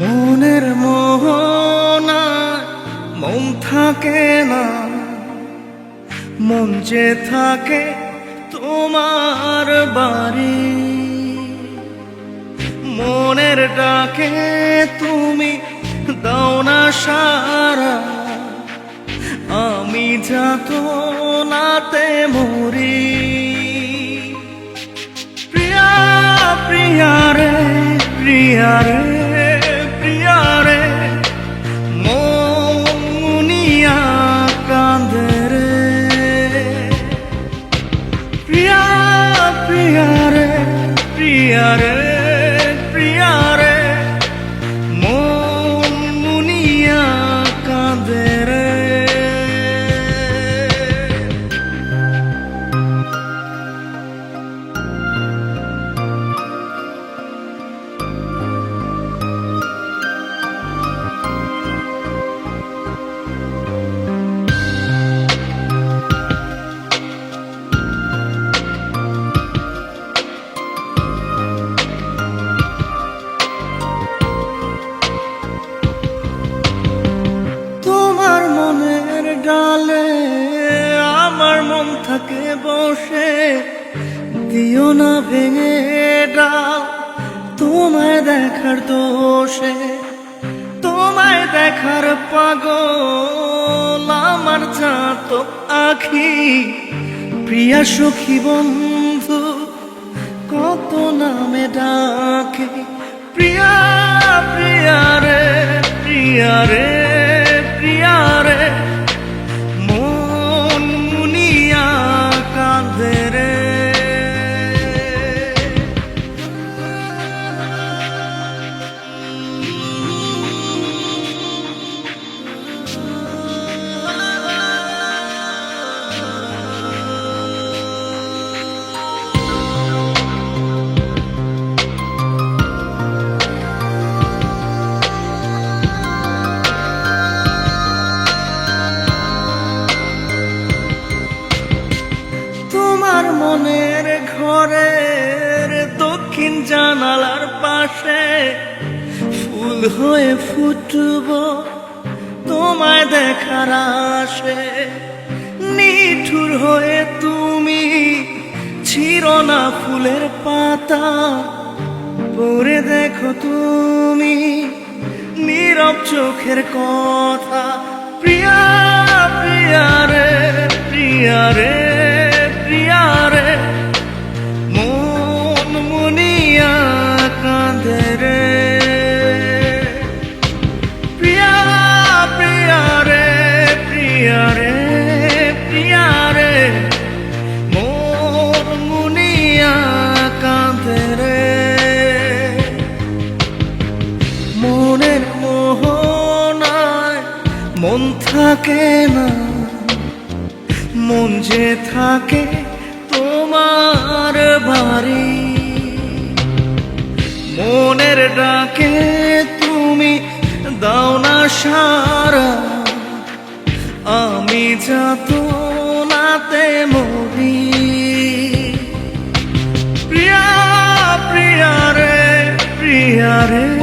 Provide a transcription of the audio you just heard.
মনের মোহনা মন থাকে না, মন যে থাকে তোমার বাড়ি। মনের ডাকে তুমি দাও না সারা, আমি যাত নাতে মরি। প্রিয়া প্রিয়ারে প্রিয়ারে মন থাকে বসে, দিও না ভেঙে ডাল। তোমায় দেখার দোষে, তোমায় দেখার পাগল। আমার যাত আখি, প্রিয়া সখী বন্ধু, কত নামে ডাকে। জানালার পাশে ফুল হয়ে ফুটব, তোমায় দেখার আসে নিঠুর হয়ে তুমি ছিড় না ফুলের পাতা, পরে দেখো তুমি নীরব চোখের কথা। প্রিয়া প্রিয়া রে। মন থাকে না, মন যে থাকে তোমার বাড়ি। মনের ডাকে তুমি দাও না সারা, আমি যাত নাতে মরি। প্রিয়া প্রিয়া রে প্রিয়া রে।